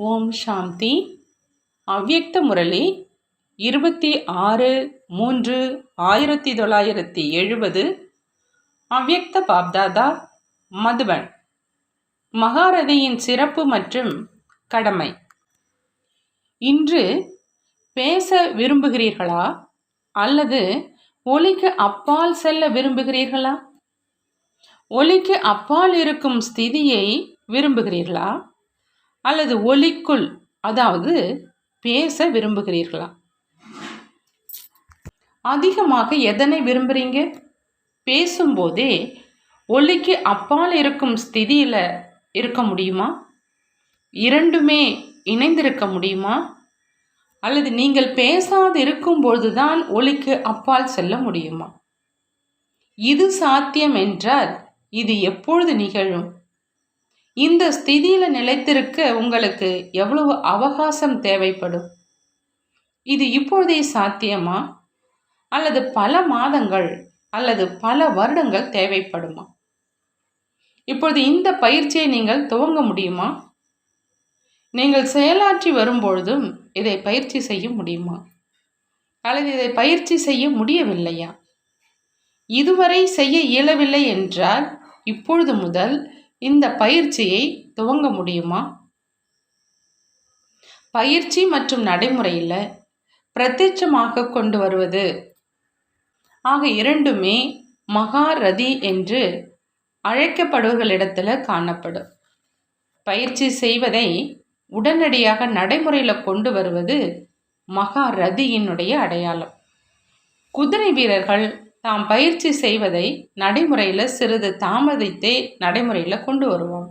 ஓம் சாந்தி. அவ்யக்த முரளி இருபத்தி ஆறு மூன்று ஆயிரத்தி தொள்ளாயிரத்தி எழுபது. அவ்யக்த பாப்தாதா மதுபன். மகாரதியின் சிறப்பு மற்றும் கடமை. இன்று பேச விரும்புகிறீர்களா? அல்லது ஒலிக்கு அப்பால் செல்ல விரும்புகிறீர்களா? ஒலிக்கு அப்பால் இருக்கும் ஸ்திதியை விரும்புகிறீர்களா? அல்லது ஒலிக்குள் அதாவது பேச விரும்புகிறீர்களா? அதிகமாக எதனை விரும்புகிறீங்க பேசும்போதே ஒலிக்கு அப்பால் இருக்கும் ஸ்திதியில் இருக்க முடியுமா? இரண்டுமே இணைந்திருக்க முடியுமா? அல்லது நீங்கள் பேசாது இருக்கும்பொழுது தான் ஒலிக்கு அப்பால் செல்ல முடியுமா? இது சாத்தியம் என்றால் இது எப்பொழுது நிகழும்? இந்த ஸ்திதியில் நிலைத்திருக்க உங்களுக்கு எவ்வளவு அவகாசம் தேவைப்படும்? இது இப்பொழுதே சாத்தியமா? அல்லது பல மாதங்கள் அல்லது பல வருடங்கள் தேவைப்படுமா? இப்பொழுது இந்த பயிற்சியை நீங்கள் துவங்க முடியுமா? நீங்கள் செயலாற்றி வரும்பொழுதும் இதை பயிற்சி செய்ய முடியுமா? அல்லது இதை பயிற்சி செய்ய முடியவில்லையா? இதுவரை செய்ய இயலவில்லை என்றால் இப்பொழுது முதல் இந்த பயிற்சியை துவங்க முடியுமா? பயிற்சி மற்றும் நடைமுறையில் பிரத்யட்சமாக கொண்டு வருவது. ஆக இரண்டுமே மகாரதி என்று அழைக்கப்படுவர்களிடத்தில் காணப்படும். பயிற்சி செய்வதை உடனடியாக நடைமுறையில் கொண்டு வருவது மகாரதியினுடைய அடையாளம். குதிரை வீரர்கள் தாம் பயிற்சி செய்வதை நடைமுறையில் சிறிது தாமதித்தே நடைமுறையில் கொண்டு வருவோம்.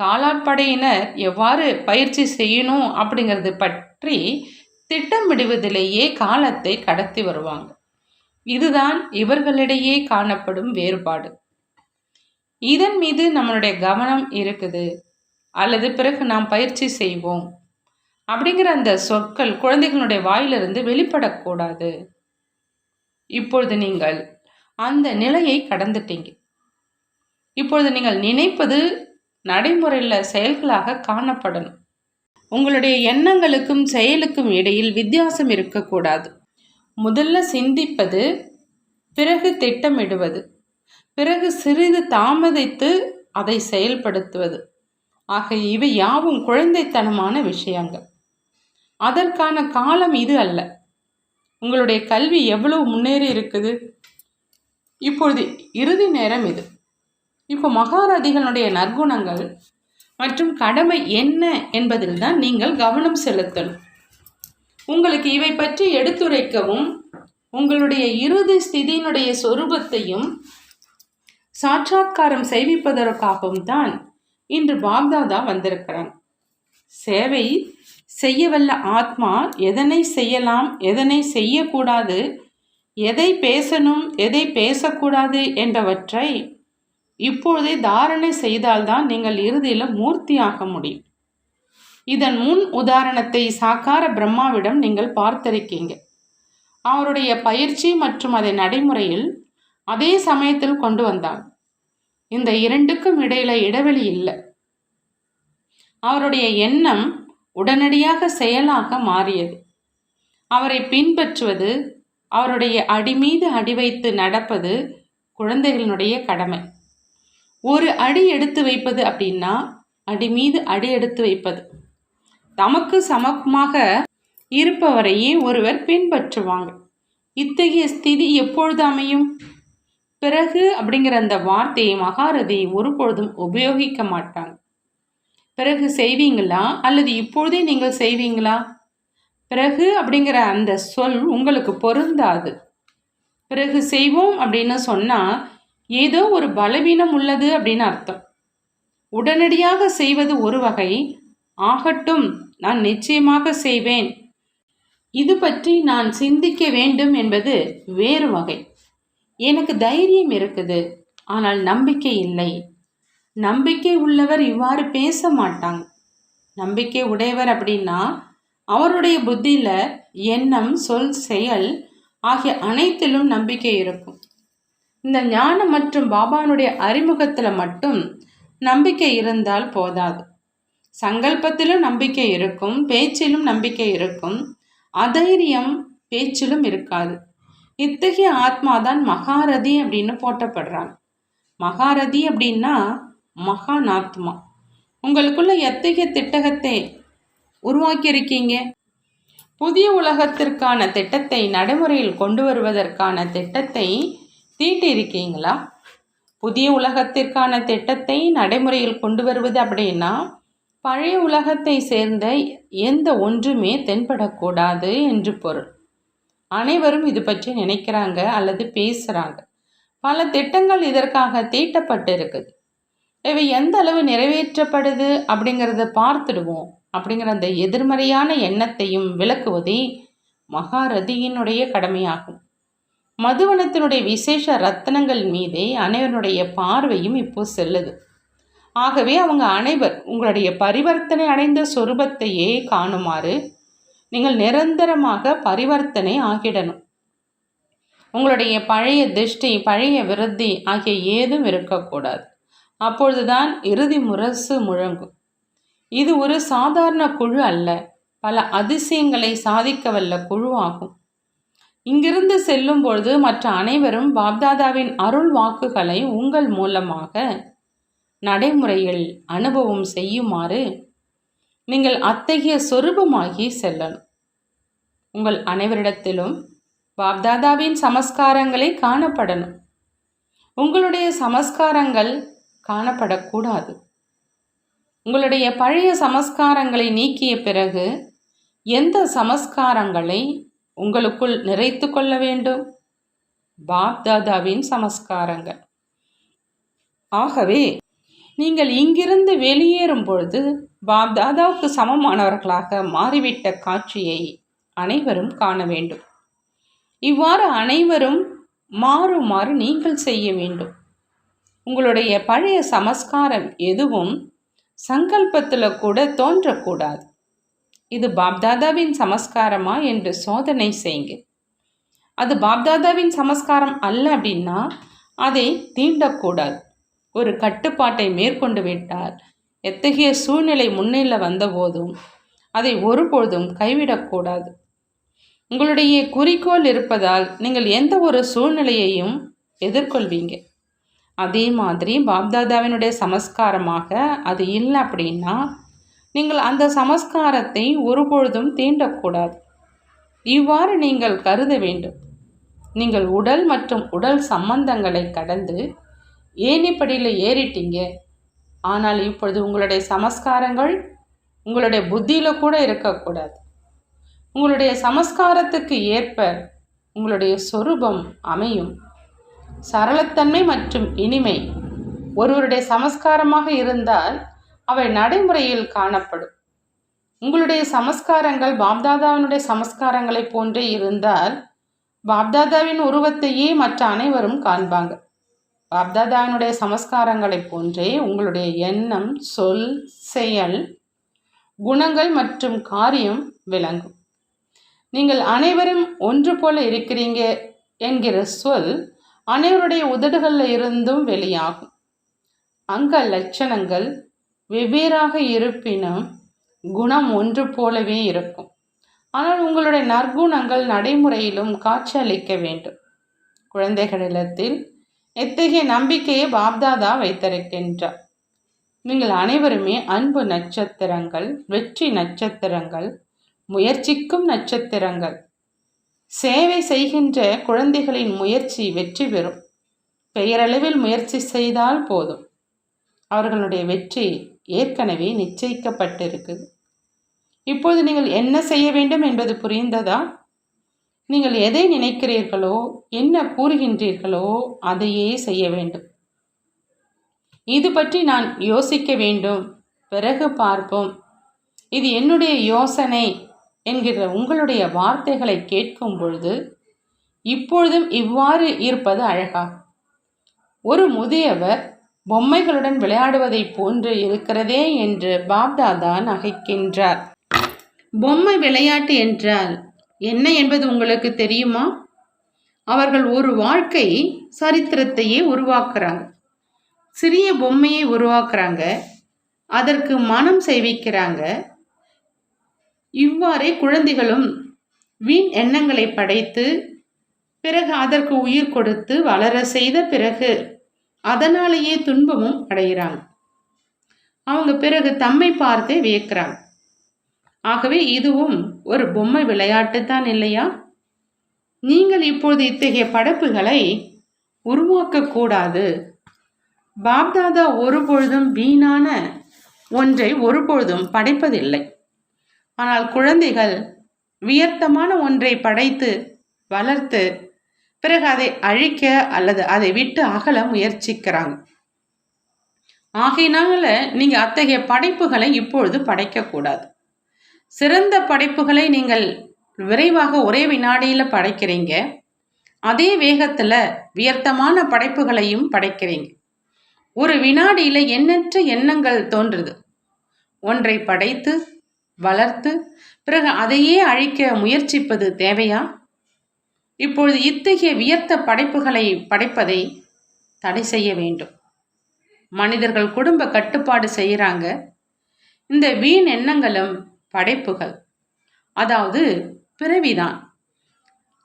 காலாட்படையினர் எவ்வாறு பயிற்சி செய்யணும் அப்படிங்கிறது பற்றி திட்டமிடுவதிலேயே காலத்தை கடத்தி வருவாங்க. இதுதான் இவர்களிடையே காணப்படும் வேறுபாடு. இதன் மீது நம்மளுடைய கவனம் இருக்குது. அல்லது பிறகு நாம் பயிற்சி செய்வோம். அப்படிங்கிற அந்த சொற்கள் குழந்தைகளுடைய வாயிலிருந்து வெளிப்படக்கூடாது. இப்பொழுது நீங்கள் அந்த நிலையை கடந்துட்டீங்க. இப்பொழுது நீங்கள் நினைப்பது நடைமுறையில் செயல்களாக காணப்படணும். உங்களுடைய எண்ணங்களுக்கும் செயலுக்கும் இடையில் வித்தியாசம் இருக்கக்கூடாது. முதல்ல சிந்திப்பது பிறகு திட்டமிடுவது பிறகு சிறிது தாமதித்து அதை செயல்படுத்துவது. ஆக இவை யாவும் குழந்தைத்தனமான விஷயங்கள். அதற்கான காலம் இது அல்ல. உங்களுடைய கல்வி எவ்வளவு முன்னேறி இருக்குது? இப்பொழுது இறுதி நேரம் இது. இப்போ மகாரதிகளுடைய நற்குணங்கள் மற்றும் கடமை என்ன என்பதில் தான் நீங்கள் கவனம் செலுத்தணும். உங்களுக்கு இவை பற்றி எடுத்துரைக்கவும் உங்களுடைய இறுதி ஸ்திதியினுடைய சொரூபத்தையும் சாட்சாத்காரம் செய்விப்பதற்காகவும் தான் இன்று பாப்தாதா வந்திருக்கிறான். சேவை செய்யவல்ல ஆத்மா எதனை செய்யலாம் எதனை செய்யக்கூடாது எதை பேசணும் எதை பேசக்கூடாது என்பவற்றை இப்பொழுதே தாரணை செய்தால்தான் நீங்கள் இறுதியில் மூர்த்தியாக முடியும். இதன் முன் உதாரணத்தை சாக்கார பிரம்மாவிடம் நீங்கள் பார்த்திருக்கீங்க. அவருடைய பயிற்சி மற்றும் அதை நடைமுறையில் அதே சமயத்தில் கொண்டு வந்தார் இந்த இரண்டுக்கும் இடையில இடைவெளி இல்லை. அவருடைய எண்ணம் உடனடியாக செயலாக மாறியது. அவரை பின்பற்றுவது அவருடைய அடி மீது அடி வைத்து நடப்பது குழந்தைகளினுடைய கடமை. ஒரு அடி எடுத்து வைப்பது அப்படின்னா அடி மீது அடி எடுத்து வைப்பது. தமக்கு சமமாக இருப்பவரையே ஒருவர் பின்பற்றுவாங்க. இத்தகைய ஸ்திதி எப்பொழுது அமையும்? பிறகு அப்படிங்கிற அந்த வார்த்தையை மகாரதி ஒருபொழுதும் உபயோகிக்க மாட்டாங்க பிறகு செய்வீங்களா? அல்லது இப்பொழுதே நீங்கள் செய்வீங்களா? பிறகு அப்படிங்கிற அந்த சொல் உங்களுக்கு பொருந்தாது. பிறகு செய்வோம் அப்படின்னு சொன்னால் ஏதோ ஒரு பலவீனம் உள்ளது அப்படின்னு அர்த்தம். உடனடியாக செய்வது ஒரு வகை. ஆகட்டும் நான் நிச்சயமாக செய்வேன். இது பற்றி நான் சிந்திக்க வேண்டும் என்பது வேறு வகை. எனக்கு தைரியம் இருக்குது. ஆனால் நம்பிக்கை இல்லை. நம்பிக்கை உள்ளவர் இவ்வாறு பேச மாட்டாங்க நம்பிக்கை உடையவர் அப்படின்னா அவருடைய புத்தியில் எண்ணம் சொல் செயல் ஆகிய அனைத்திலும் நம்பிக்கை இருக்கும். இந்த ஞானம் மற்றும் பாபானுடைய அறிமுகத்தில் மட்டும் நம்பிக்கை இருந்தால் போதாது. சங்கல்பத்திலும் நம்பிக்கை இருக்கும் பேச்சிலும் நம்பிக்கை இருக்கும் அதைரியம் பேச்சிலும் இருக்காது. இத்தகைய ஆத்மாதான் மகாரதி அப்படின்னு போட்டப்படுறாங்க மகாரதி அப்படின்னா மகானாத்மா. உங்களுக்குள்ள எத்தகைய திட்டகத்தை உருவாக்கியிருக்கீங்க? புதிய உலகத்திற்கான திட்டத்தை நடைமுறையில் கொண்டு வருவதற்கான திட்டத்தை தீட்டியிருக்கீங்களா? புதிய உலகத்திற்கான திட்டத்தை நடைமுறையில் கொண்டு வருவது அப்படின்னா பழைய உலகத்தை சேர்ந்த எந்த ஒன்றுமே தென்படக்கூடாது என்று பொருள். அனைவரும் இது பற்றி நினைக்கிறாங்க அல்லது பேசுகிறாங்க பல திட்டங்கள் இதற்காக தீட்டப்பட்டு இருக்குது இவை எந்த அளவு நிறைவேற்றப்படுது அப்படிங்கிறத பார்த்துடுவோம். அப்படிங்கிற அந்த எதிர்மறையான எண்ணத்தையும் விளக்குவதே மகாரதியினுடைய கடமையாகும். மதுவனத்தினுடைய விசேஷ ரத்தனங்கள் மீதே அனைவருடைய பார்வையும் இப்போ செல்லுது. ஆகவே அவங்க அனைவர் உங்களுடைய பரிவர்த்தனை அடைந்த சொரூபத்தையே காணுமாறு நீங்கள் நிரந்தரமாக பரிவர்த்தனை ஆகிடணும். உங்களுடைய பழைய திருஷ்டி பழைய விருத்தி ஆகிய ஏதும் இருக்கக்கூடாது. அப்பொழுதுதான் இறுதி முரசு முழங்கும். இது ஒரு சாதாரண குழு அல்ல பல அதிசயங்களை சாதிக்க வல்ல குழுவாகும். இங்கிருந்து செல்லும் பொழுது மற்ற அனைவரும் பாப்தாதாவின் அருள் வாக்குகளை உங்கள் மூலமாக நடைமுறையில் அனுபவம் செய்யுமாறு நீங்கள் அத்தகைய சொரூபமாகி செல்லணும். உங்கள் அனைவரிடத்திலும் பாப்தாதாவின் சமஸ்காரங்களை காணப்படணும். உங்களுடைய சமஸ்காரங்கள் காணப்படக்கூடாது. உங்களுடைய பழைய சமஸ்காரங்களை நீக்கிய பிறகு எந்த சமஸ்காரங்களை உங்களுக்குள் நிறைத்து கொள்ள வேண்டும்? பாப்தாதாவின் சமஸ்காரங்கள். ஆகவே நீங்கள் இங்கிருந்து வெளியேறும் பொழுது பாப்தாதாவுக்கு சமமானவர்களாக மாறிவிட்ட காட்சியை அனைவரும் காண வேண்டும். இவ்வாறு அனைவரும் மாறுமாறு நீங்கள் செய்ய வேண்டும். உங்களுடைய பழைய சமஸ்காரம் எதுவும் சங்கல்பத்தில் கூட தோன்றக்கூடாது. இது பாப்தாதாவின் சமஸ்காரமா என்று சோதனை செய்யுங்க. அது பாப்தாதாவின் சமஸ்காரம் அல்ல அப்படின்னா அதை தீண்டக்கூடாது. ஒரு கட்டுப்பாட்டை மேற்கொண்டு விட்டால் எத்தகைய சூழ்நிலை முன்னில வந்தபோதும் அதை ஒருபொழுதும் கைவிடக்கூடாது. உங்களுடைய குறிக்கோள் இருப்பதால் நீங்கள் எந்த ஒரு சூழ்நிலையையும் எதிர்கொள்வீங்க. அதே மாதிரி பாப்தாதாவினுடைய சமஸ்காரமாக அது இல்லை அப்படின்னா நீங்கள் அந்த சமஸ்காரத்தை ஒருபொழுதும் தீண்டக்கூடாது. இவ்வாறு நீங்கள் கருத வேண்டும். நீங்கள் உடல் மற்றும் உடல் சம்பந்தங்களை கடந்து ஏனிப்படியில் ஏறிட்டீங்க? ஆனால் இப்பொழுது உங்களுடைய சமஸ்காரங்கள் உங்களுடைய புத்தியில் கூட இருக்கக்கூடாது. உங்களுடைய சமஸ்காரத்துக்கு ஏற்ப உங்களுடைய சொரூபம் அமையும். சரளத்தன்மை மற்றும் இனிமை ஒருவருடைய சமஸ்காரமாக இருந்தால் அவை நடைமுறையில் காணப்படும். உங்களுடைய சமஸ்காரங்கள் பாப்தாதாவினுடைய சமஸ்காரங்களை போன்றே இருந்தால் பாப்தாதாவின் உருவத்தையே மற்ற அனைவரும் காண்பாங்க. பாப்தாதாவினுடைய சமஸ்காரங்களை போன்றே உங்களுடைய எண்ணம் சொல் செயல் குணங்கள் மற்றும் காரியம் விளங்கும். நீங்கள் அனைவரும் ஒன்று போல இருக்கிறீங்க என்கிற சொல் அனைவருடைய உதடுகளில் இருந்தும் வெளியாகும். அங்க லட்சணங்கள் வெவ்வேறாக இருப்பினும் குணம் ஒன்று போலவே இருக்கும். ஆனால் உங்களுடைய நற்குணங்கள் நடைமுறையிலும் காட்சியளிக்க வேண்டும். குழந்தைகளிடத்தில் எத்தகைய நம்பிக்கையை பாப்தாதா வைத்திருக்கின்றார்? நீங்கள் அனைவருமே அன்பு நட்சத்திரங்கள் வெற்றி நட்சத்திரங்கள் முயற்சிக்கும் நட்சத்திரங்கள் சேவை செய்கின்ற குழந்தைகளின் முயற்சி வெற்றி பெறும். பெயரளவில் முயற்சி செய்தால் போதும். அவர்களுடைய வெற்றி ஏற்கனவே நிச்சயிக்கப்பட்டிருக்குது. இப்போது நீங்கள் என்ன செய்ய வேண்டும் என்பது புரிந்ததா? நீங்கள் எதை நினைக்கிறீர்களோ என்ன கூறுகின்றீர்களோ அதையே செய்ய வேண்டும். இது பற்றி நான் யோசிக்க வேண்டும். பிறகு பார்ப்போம். இது என்னுடைய யோசனை. என்கிற உங்களுடைய வார்த்தைகளை கேட்கும் பொழுது இப்பொழுதும் இவ்வாறு இருப்பது அழகா. ஒரு முதியவர் பொம்மைகளுடன் விளையாடுவதை போன்று இருக்கிறதே என்று பாப்தாதா நகைக்கின்றார். பொம்மை விளையாட்டு என்றால் என்ன என்பது உங்களுக்கு தெரியுமா? அவர்கள் ஒரு வாழ்க்கை சரித்திரத்தையே உருவாக்குறாங்க. சிறிய பொம்மையை உருவாக்குறாங்க. அதற்கு மனம் செய்விக்கிறாங்க இவ்வாறே குழந்தைகளும் வீண் எண்ணங்களை படைத்து பிறகு அதற்கு உயிர் கொடுத்து வளர செய்த பிறகு அதனாலேயே துன்பமும் அடைகிறாங்க அவங்க பிறகு தம்மை பார்த்தே வியக்கிறாங்க ஆகவே இதுவும் ஒரு பொம்மை விளையாட்டு தான் இல்லையா? நீங்கள் இப்போது இத்தகைய படைப்புகளை உருவாக்கக்கூடாது பாப்தாதா ஒருபொழுதும் வீணான ஒன்றை ஒருபொழுதும் படைப்பதில்லை. ஆனால் குழந்தைகள் வியர்த்தமான ஒன்றை படைத்து வளர்த்து பிறகு அதை அழிக்க அல்லது அதை விட்டு அகல முயற்சிக்கிறாங்க. ஆகையினால நீங்கள் அத்தகைய படைப்புகளை இப்பொழுது படைக்கக்கூடாது. சிறந்த படைப்புகளை நீங்கள் விரைவாக ஒரே வினாடியில் படைக்கிறீங்க. அதே வேகத்தில் வியர்த்தமான படைப்புகளையும் படைக்கிறீங்க. ஒரு வினாடியில் எண்ணற்ற எண்ணங்கள் தோன்றுது. ஒன்றை படைத்து வளர்த்து பிறகு அதையே அழிக்க முயற்சிப்பது தேவையா? இப்பொழுது இத்தகைய வியர்த்த படைப்புகளை படைப்பதை தடை செய்ய வேண்டும். மனிதர்கள் குடும்ப கட்டுப்பாடு செய்கிறாங்க. இந்த வீண் எண்ணங்களும் படைப்புகள். அதாவது பிறவிதான்.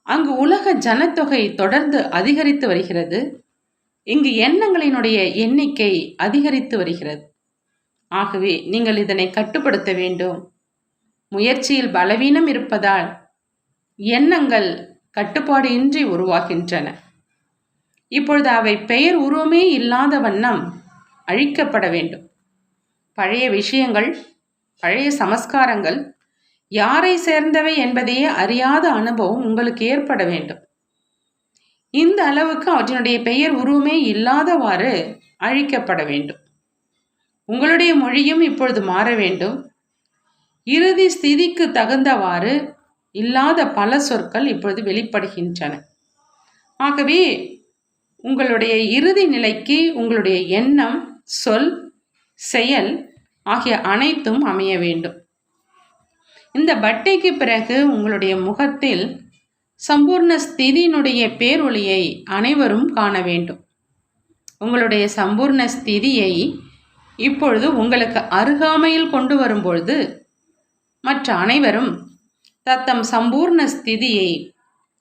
அங்கு உலக ஜனத்தொகை தொடர்ந்து அதிகரித்து வருகிறது. இங்கு எண்ணங்களினுடைய எண்ணிக்கை அதிகரித்து வருகிறது. ஆகவே நீங்கள் இதனை கட்டுப்படுத்த வேண்டும். முயற்சியில் பலவீனம் இருப்பதால் எண்ணங்கள் கட்டுப்பாடு இன்றி உருவாகின்றன. இப்பொழுது அவை பெயர் உருவமே இல்லாத வண்ணம் அழிக்கப்பட வேண்டும். பழைய விஷயங்கள் பழைய சமஸ்காரங்கள் யாரை சேர்ந்தவை என்பதையே அறியாத அனுபவம் உங்களுக்கு ஏற்பட வேண்டும். இந்த அளவுக்கு அவற்றினுடைய பெயர் உருவமே இல்லாதவாறு அழிக்கப்பட வேண்டும். உங்களுடைய மொழியும் இப்பொழுது மாற வேண்டும். இறுதி ஸ்திதிக்கு தகுந்தவாறு இல்லாத பல சொற்கள் இப்பொழுது வெளிப்படுகின்றன. ஆகவே உங்களுடைய இறுதி நிலைக்கு உங்களுடைய எண்ணம் சொல் செயல் ஆகிய அனைத்தும் அமைய வேண்டும். இந்த பட்டைக்கு பிறகு உங்களுடைய முகத்தில் சம்பூர்ண ஸ்திதியினுடைய பேரொளியை அனைவரும் காண வேண்டும். உங்களுடைய சம்பூர்ண ஸ்திதியை இப்பொழுது உங்களுக்கு அருகாமையில் கொண்டு வரும்பொழுது மற்ற அனைவரும் தத்தம் சம்பூர்ண ஸ்திதியை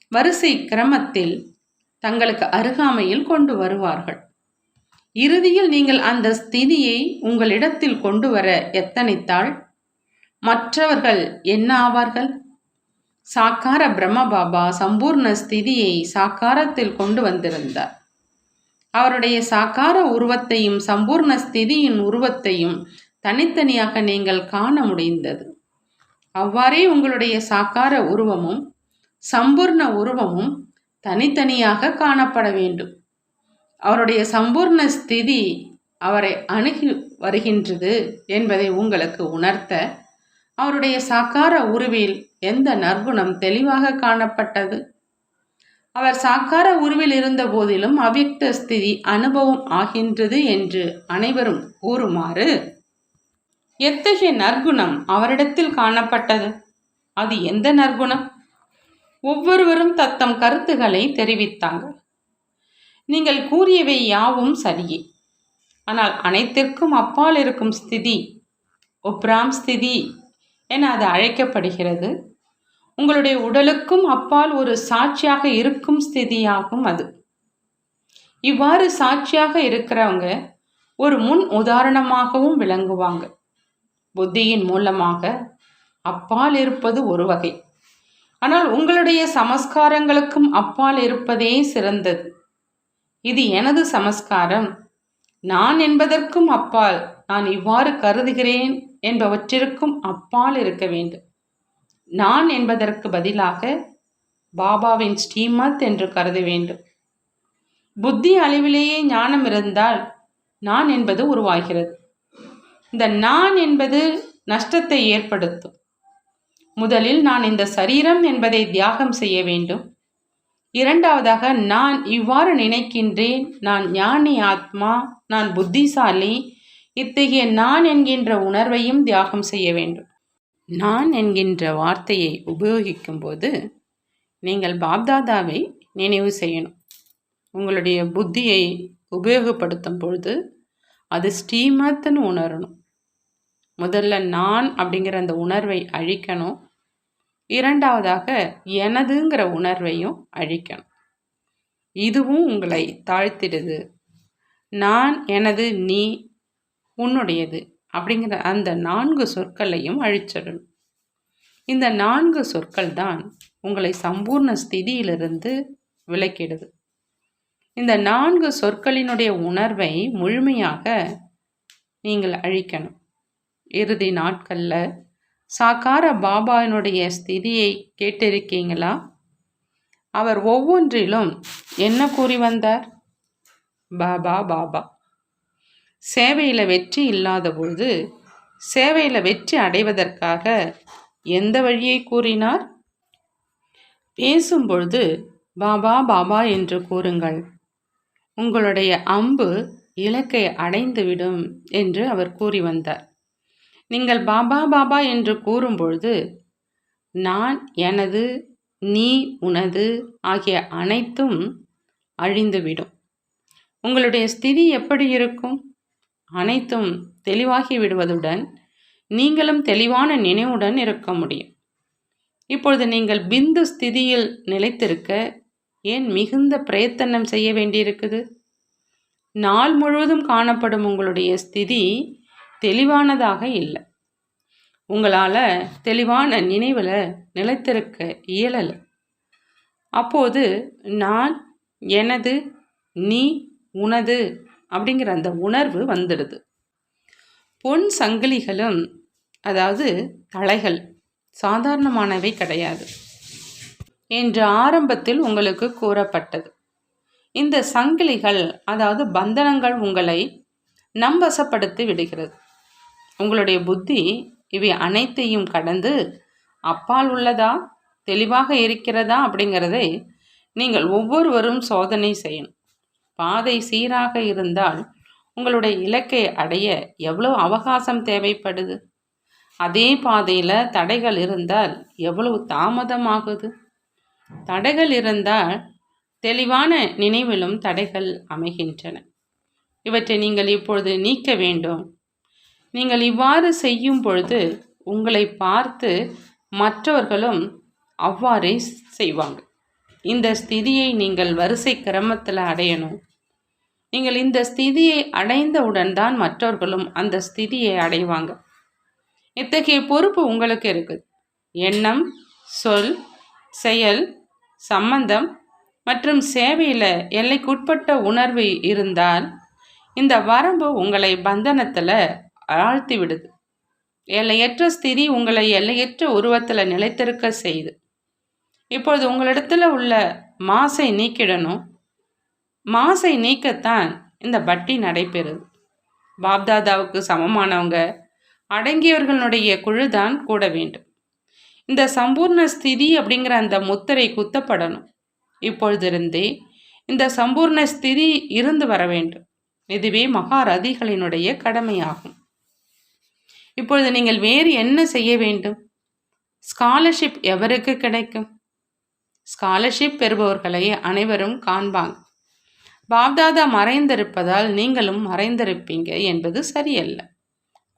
வரிசை கிரமத்தில் தங்களுக்கு அருகாமையில் கொண்டு வருவார்கள். இறுதியில் நீங்கள் அந்த ஸ்திதியை உங்களிடத்தில் கொண்டு வர எத்தனைத்தால் மற்றவர்கள் என்ன ஆவார்கள்? சாக்கார பிரம்மபாபா சம்பூர்ண ஸ்திதியை சாக்காரத்தில் கொண்டு வந்திருந்தார். அவருடைய சாக்கார உருவத்தையும் சம்பூர்ண ஸ்திதியின் உருவத்தையும் தனித்தனியாக நீங்கள் காண முடிந்தது. அவ்வாறே உங்களுடைய சாக்கார உருவமும் சம்பூர்ண உருவமும் தனித்தனியாக காணப்பட வேண்டும். அவருடைய சம்பூர்ண ஸ்திதி அவரை அணுகி வருகின்றது என்பதை உங்களுக்கு உணர்த்த அவருடைய சாக்கார உருவில் எந்த நற்குணம் தெளிவாக காணப்பட்டது? அவர் சாக்கார உருவில் இருந்த போதிலும் அவ்யக்த ஸ்திதி அனுபவம் ஆகின்றது என்று அனைவரும் கூறுமாறு எத்தகைய நற்குணம் அவரிடத்தில் காணப்பட்டது? அது எந்த நற்குணம்? ஒவ்வொருவரும் தத்தம் கருத்துக்களை தெரிவித்தாங்க நீங்கள் கூறியவை யாவும் சரியே. ஆனால் அனைத்திற்கும் அப்பால் இருக்கும் ஸ்திதி ஒப்ராம் ஸ்திதி என அது அழைக்கப்படுகிறது. உங்களுடைய உடலுக்கும் அப்பால் ஒரு சாட்சியாக இருக்கும் ஸ்திதியாகும் அது. இவ்வாறு சாட்சியாக இருக்கிறவங்க ஒரு முன் உதாரணமாகவும் விளங்குவாங்க. புத்தியின் மூலமாக அப்பால் இருப்பது ஒரு வகை. ஆனால் உங்களுடைய சமஸ்காரங்களுக்கும் அப்பால் இருப்பதே சிறந்தது. இது எனது சமஸ்காரம். நான் என்பதற்கும் அப்பால். நான் இவ்வாறு கருதுகிறேன் என்பவற்றிற்கும் அப்பால் இருக்க வேண்டும். நான் என்பதற்கு பதிலாக பாபாவின் ஸ்ரீமத் என்று கருத வேண்டும். புத்தி அளவிலேயே ஞானம் இருந்தால் நான் என்பது உருவாகிறது. இந்த நான் என்பது நஷ்டத்தை ஏற்படுத்தும். முதலில் நான் இந்த சரீரம் என்பதை தியாகம் செய்ய வேண்டும். இரண்டாவதாக நான் இவ்வாறு நினைக்கின்றேன் நான் ஞானி ஆத்மா நான் புத்திசாலி இத்தகைய நான் என்கின்ற உணர்வையும் தியாகம் செய்ய வேண்டும். நான் என்கின்ற வார்த்தையை உபயோகிக்கும் போது நீங்கள் பாப்தாதாவை நினைவு செய்யணும். உங்களுடைய புத்தியை உபயோகப்படுத்தும் பொழுது அது ஸ்ரீமத்துன்னு உணரணும். முதல்ல நான் அப்படிங்கிற அந்த உணர்வை அழிக்கணும். இரண்டாவதாக எனதுங்கிற உணர்வையும் அழிக்கணும். இதுவும் உங்களை தாழ்த்திடுது. நான் எனது நீ உன்னுடையது அப்படிங்கிற அந்த நான்கு சொற்களையும் அழிச்சிடணும். இந்த நான்கு சொற்கள் தான் உங்களை சம்பூர்ண ஸ்திதியிலிருந்து விளக்கிடுது இந்த நான்கு சொற்களினுடைய உணர்வை முழுமையாக நீங்கள் அழிக்கணும். இறுதி நாட்களில் சாக்கார பாபாவினுடைய ஸ்திதியை கேட்டிருக்கீங்களா? அவர் ஒவ்வொன்றிலும் என்ன கூறி வந்தார்? பாபா பாபா. சேவையில் வெற்றி இல்லாத பொழுது சேவையில் வெற்றி அடைவதற்காக எந்த வழியை கூறினார்? பேசும்பொழுது பாபா பாபா என்று கூறுங்கள். உங்களுடைய அம்பு இலக்கை அடைந்துவிடும் என்று அவர் கூறி வந்தார். நீங்கள் பாபா பாபா என்று கூறும்பொழுது நான் எனது நீ உனது ஆகிய அனைத்தும் அழிந்துவிடும். உங்களுடைய ஸ்திதி எப்படி இருக்கும்? அனைத்தும் தெளிவாகி விடுவதுடன் நீங்களும் தெளிவான நினைவுடன் இருக்க முடியும். இப்பொழுது நீங்கள் பிந்து ஸ்திதியில் நிலைத்திருக்க ஏன் மிகுந்த பிரயத்தனம் செய்ய வேண்டியிருக்குது? நாள் முழுவதும் காணப்படும் உங்களுடைய ஸ்திதி தெளிவானதாக இல்லை. உங்களால் தெளிவான நினைவில் நிலைத்திருக்க இயலலை. அப்போது நான் எனது நீ உனது அப்படிங்கிற அந்த உணர்வு வந்துடுது. பொன் சங்கிலிகளும் அதாவது தலைகள் சாதாரணமானவை கிடையாது என்று ஆரம்பத்தில் உங்களுக்கு கூறப்பட்டது. இந்த சங்கிலிகள் அதாவது பந்தனங்கள் உங்களை நம்பசப்படுத்தி விடுகிறது. உங்களுடைய புத்தி இவை அனைத்தையும் கடந்து அப்பால் உள்ளதா? தெளிவாக இருக்கிறதா? அப்படிங்கிறதை நீங்கள் ஒவ்வொருவரும் சோதனை செய்யணும். பாதை சீராக இருந்தால் உங்களுடைய இலக்கை அடைய எவ்வளோ அவகாசம் தேவைப்படுது? அதே பாதையில் தடைகள் இருந்தால் எவ்வளவு தாமதமாகுது? தடைகள் இருந்தால் தெளிவான நினைவிலும் தடைகள் அமைகின்றன. இவற்றை நீங்கள் இப்பொழுது நீக்க வேண்டும். நீங்கள் இவ்வாறு செய்யும் பொழுது உங்களை பார்த்து மற்றவர்களும் அவ்வாறே செய்வாங்க. இந்த ஸ்திதியை நீங்கள் வரிசை கிரமத்தில் அடையணும். நீங்கள் இந்த ஸ்திதியை அடைந்தவுடன் தான் மற்றவர்களும் அந்த ஸ்திதியை அடைவாங்க. இத்தகைய பொறுப்பு உங்களுக்கு இருக்குது எண்ணம் சொல் செயல் சம்பந்தம் மற்றும் சேவையில் எல்லைக்குட்பட்ட உணர்வு இருந்தால் இந்த வரம்பு உங்களை பந்தனத்தில் ஆழ்த்தி விடுது எல்லையற்ற ஸ்திதி உங்களை எல்லையற்ற உருவத்தில் நிலைத்திருக்க செய்யுது இப்பொழுது உங்களிடத்தில் உள்ள மாசை நீக்கிடணும். மாசை நீக்கத்தான் இந்த பட்டி நடைபெறுது. பாப்தாதாவுக்கு சமமானவங்க அடங்கியவர்களுடைய குழுதான் கூட வேண்டும். இந்த சம்பூர்ண ஸ்திதி அப்படிங்கிற அந்த முத்திரை குத்தப்படணும். இப்பொழுதிருந்தே இந்த சம்பூர்ண ஸ்திதி இருந்து வர வேண்டும். இதுவே மகாரதிகளினுடைய கடமையாகும். இப்பொழுது நீங்கள் வேறு என்ன செய்ய வேண்டும்? ஸ்காலர்ஷிப் எவருக்கு கிடைக்கும்? ஸ்காலர்ஷிப் பெறுபவர்களை அனைவரும் காண்பாங்க. பாப்தாதா மறைந்திருப்பதால் நீங்களும் மறைந்திருப்பீங்க என்பது சரியல்ல.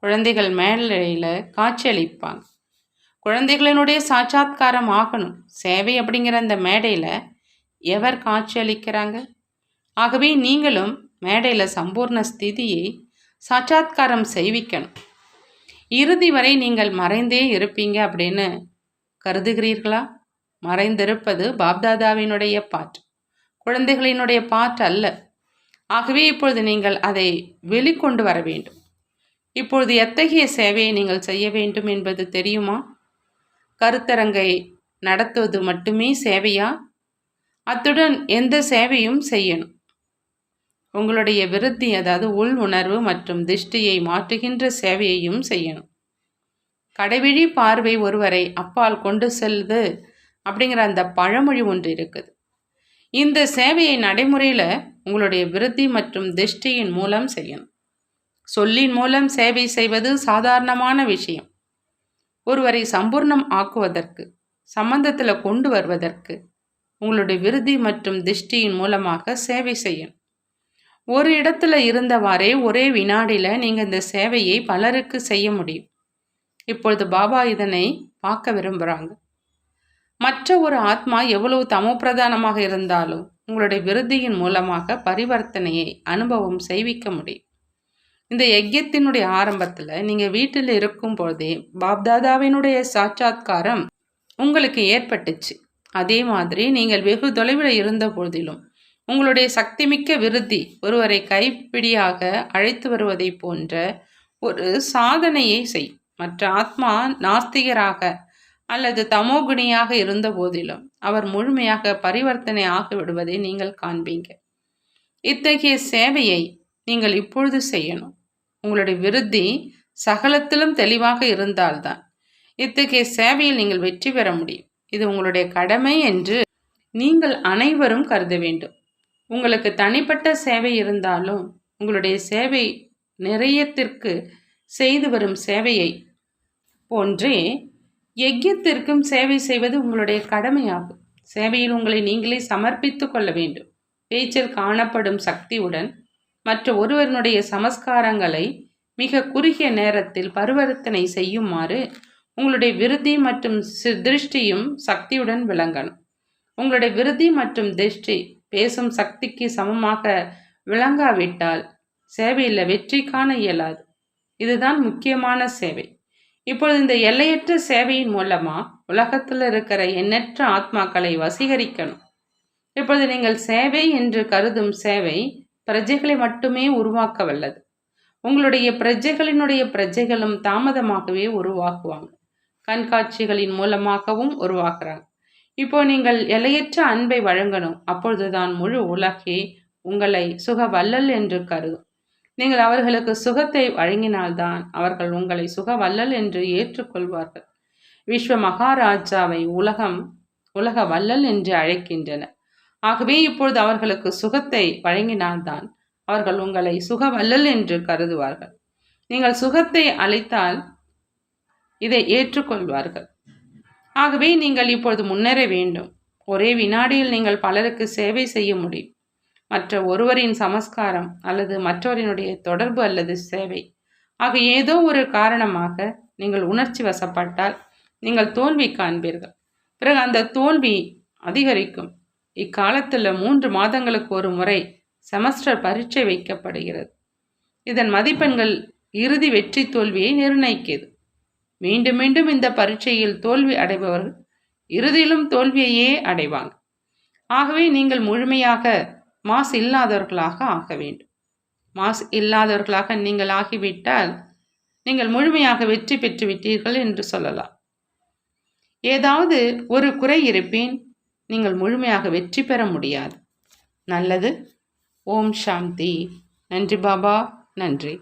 குழந்தைகள் மேலையில் காட்சியளிப்பாங்க. குழந்தைகளினுடைய சாட்சாத்காரம் ஆகணும். சேவை அப்படிங்கிற அந்த மேடையில் எவர் காட்சியளிக்கிறாங்க? ஆகவே நீங்களும் மேடையில் சம்பூர்ண ஸ்திதியை சாட்சாத்காரம் செய்விக்கணும். இறுதி வரை நீங்கள் மறைந்தே இருப்பீங்க அப்படின்னு கருதுகிறீர்களா? மறைந்திருப்பது பாப்தாதாவினுடைய பாட் குழந்தைகளினுடைய பாட் அல்ல. ஆகவே இப்பொழுது நீங்கள் அதை வெளிக்கொண்டு வர வேண்டும். இப்பொழுது எத்தகைய சேவையை நீங்கள் செய்ய வேண்டும் என்பது தெரியுமா? கருத்தரங்கை நடத்துவது மட்டுமே சேவையா? அத்துடன் எந்த சேவையும் செய்யணும். உங்களுடைய விருத்தி அதாவது உள் உணர்வு மற்றும் திருஷ்டியை மாற்றுகின்ற சேவையையும் செய்யணும். கடைவிழி பார்வை ஒருவரை அப்பால் கொண்டு செல்வது அப்படிங்கிற அந்த பழமொழி ஒன்று இருக்குது. இந்த சேவையை நடைமுறையில் உங்களுடைய விருத்தி மற்றும் திருஷ்டியின் மூலம் செய்யணும். சொல்லின் மூலம் சேவை செய்வது சாதாரணமான விஷயம். ஒருவரை சம்பூர்ணம் ஆக்குவதற்கு சம்பந்தத்தில் கொண்டு வருவதற்கு உங்களுடைய விருதி மற்றும் திருஷ்டியின் மூலமாக சேவை செய்யணும். ஒரு இடத்துல இருந்தவாறே ஒரே வினாடியில் நீங்கள் இந்த சேவையை பலருக்கு செய்ய முடியும். இப்பொழுது பாபா இதனை பார்க்க விரும்புகிறாங்க மற்ற ஒரு ஆத்மா எவ்வளவு தமோ பிரதானமாக இருந்தாலும் உங்களுடைய விருத்தியின் மூலமாக பரிவர்த்தனையை அனுபவம் செய்விக்க முடியும். இந்த யஜ்யத்தினுடைய ஆரம்பத்தில் நீங்கள் வீட்டில் இருக்கும் பொழுதே பாப்தாதாவினுடைய சாட்சாத்காரம் உங்களுக்கு ஏற்பட்டுச்சு. அதே மாதிரி நீங்கள் வெகு தொலைவில் இருந்த பொழுதிலும் உங்களுடைய சக்திமிக்க விருத்தி ஒருவரை கைப்பிடியாக அழைத்து வருவதை போன்ற ஒரு சாதனையை செய். மற்ற ஆத்மா நாஸ்திகராக அல்லது தமோகுணியாக இருந்த போதிலும் அவர் முழுமையாக பரிவர்த்தனை ஆகிவிடுவதை நீங்கள் காண்பீங்க. இத்தகைய சேவையை நீங்கள் இப்பொழுது செய்யணும். உங்களுடைய விருத்தி சகலத்திலும் தெளிவாக இருந்தால்தான் இத்தகைய சேவையில் நீங்கள் வெற்றி பெற முடியும். இது உங்களுடைய கடமை என்று நீங்கள் அனைவரும் கருத வேண்டும். உங்களுக்கு தனிப்பட்ட சேவை இருந்தாலும் உங்களுடைய சேவை நிறையத்திற்கு செய்து வரும் சேவையை போன்றே யஜ்யத்திற்கும் சேவை செய்வது உங்களுடைய கடமையாகும். சேவையில் உங்களை நீங்களே சமர்ப்பித்து கொள்ள வேண்டும். பேச்சில் காணப்படும் சக்தியுடன் மற்ற ஒருவருடைய சமஸ்காரங்களை மிக குறுகிய நேரத்தில் பரிவர்த்தனை செய்யுமாறு உங்களுடைய விருதி மற்றும் திருஷ்டியும் சக்தியுடன் விளங்கணும். உங்களுடைய விருதி மற்றும் திருஷ்டி பேசும் சக்திக்கு சமமாக விளங்காவிட்டால் சேவையில் வெற்றி காண இயலாது. இதுதான் முக்கியமான சேவை. இப்பொழுது இந்த எல்லையற்ற சேவையின் மூலமா உலகத்தில் இருக்கிற எண்ணற்ற ஆத்மாக்களை வசீகரிக்கணும். இப்பொழுது நீங்கள் சேவை என்று கருதும் சேவை பிரஜைகளை மட்டுமே உருவாக்க வல்லது. உங்களுடைய பிரஜைகளினுடைய பிரஜைகளும் தாமதமாகவே உருவாக்குவாங்க கண்காட்சிகளின் மூலமாகவும் உருவாக்குறாங்க இப்போ நீங்கள் எல்லையற்ற அன்பை வழங்கணும். அப்பொழுதுதான் முழு உலகே உங்களை சுக வல்லல் என்று கருதும். நீங்கள் அவர்களுக்கு சுகத்தை வழங்கினால்தான் அவர்கள் உங்களை சுக வல்லல் என்று ஏற்றுக்கொள்வார்கள். விஸ்வ மகாராஜாவை உலகம் உலக வல்லல் என்று அழைக்கின்றனர் ஆகவே இப்பொழுது அவர்களுக்கு சுகத்தை வழங்கினால்தான் அவர்கள் உங்களை சுக வல்லல் என்று கருதுவார்கள். நீங்கள் சுகத்தை அழைத்தால் இதை ஏற்றுக்கொள்வார்கள். ஆகவே நீங்கள் இப்பொழுது முன்னேற வேண்டும். ஒரே வினாடியில் நீங்கள் பலருக்கு சேவை செய்ய முடியும். மற்ற ஒருவரின் சமஸ்காரம் அல்லது மற்றவரினுடைய தொடர்பு அல்லது சேவை. ஆக ஏதோ ஒரு காரணமாக நீங்கள் உணர்ச்சி வசப்பட்டால் நீங்கள் தோல்வி காண்பீர்கள். பிறகு அந்த தோல்வி அதிகரிக்கும். இக்காலத்தில் மூன்று மாதங்களுக்கு ஒரு முறை செமஸ்டர் பரீட்சை வைக்கப்படுகிறது. இதன் மதிப்பெண்கள் இறுதி வெற்றி தோல்வியை நிர்ணயிக்கிறது மீண்டும் மீண்டும் இந்த பரீட்சையில் தோல்வி அடைபவர்கள் இறுதியிலும் தோல்வியையே அடைவாங்க. ஆகவே நீங்கள் முழுமையாக மாசு இல்லாதவர்களாக ஆக வேண்டும். மாசு இல்லாதவர்களாக நீங்கள் ஆகிவிட்டால் நீங்கள் முழுமையாக வெற்றி பெற்று விட்டீர்கள் என்று சொல்லலாம். ஏதாவது ஒரு குறை இருப்பேன் நீங்கள் முழுமையாக வெற்றி பெற முடியாது. நல்லது. ஓம் சாந்தி. நன்றி பாபா. நன்றி.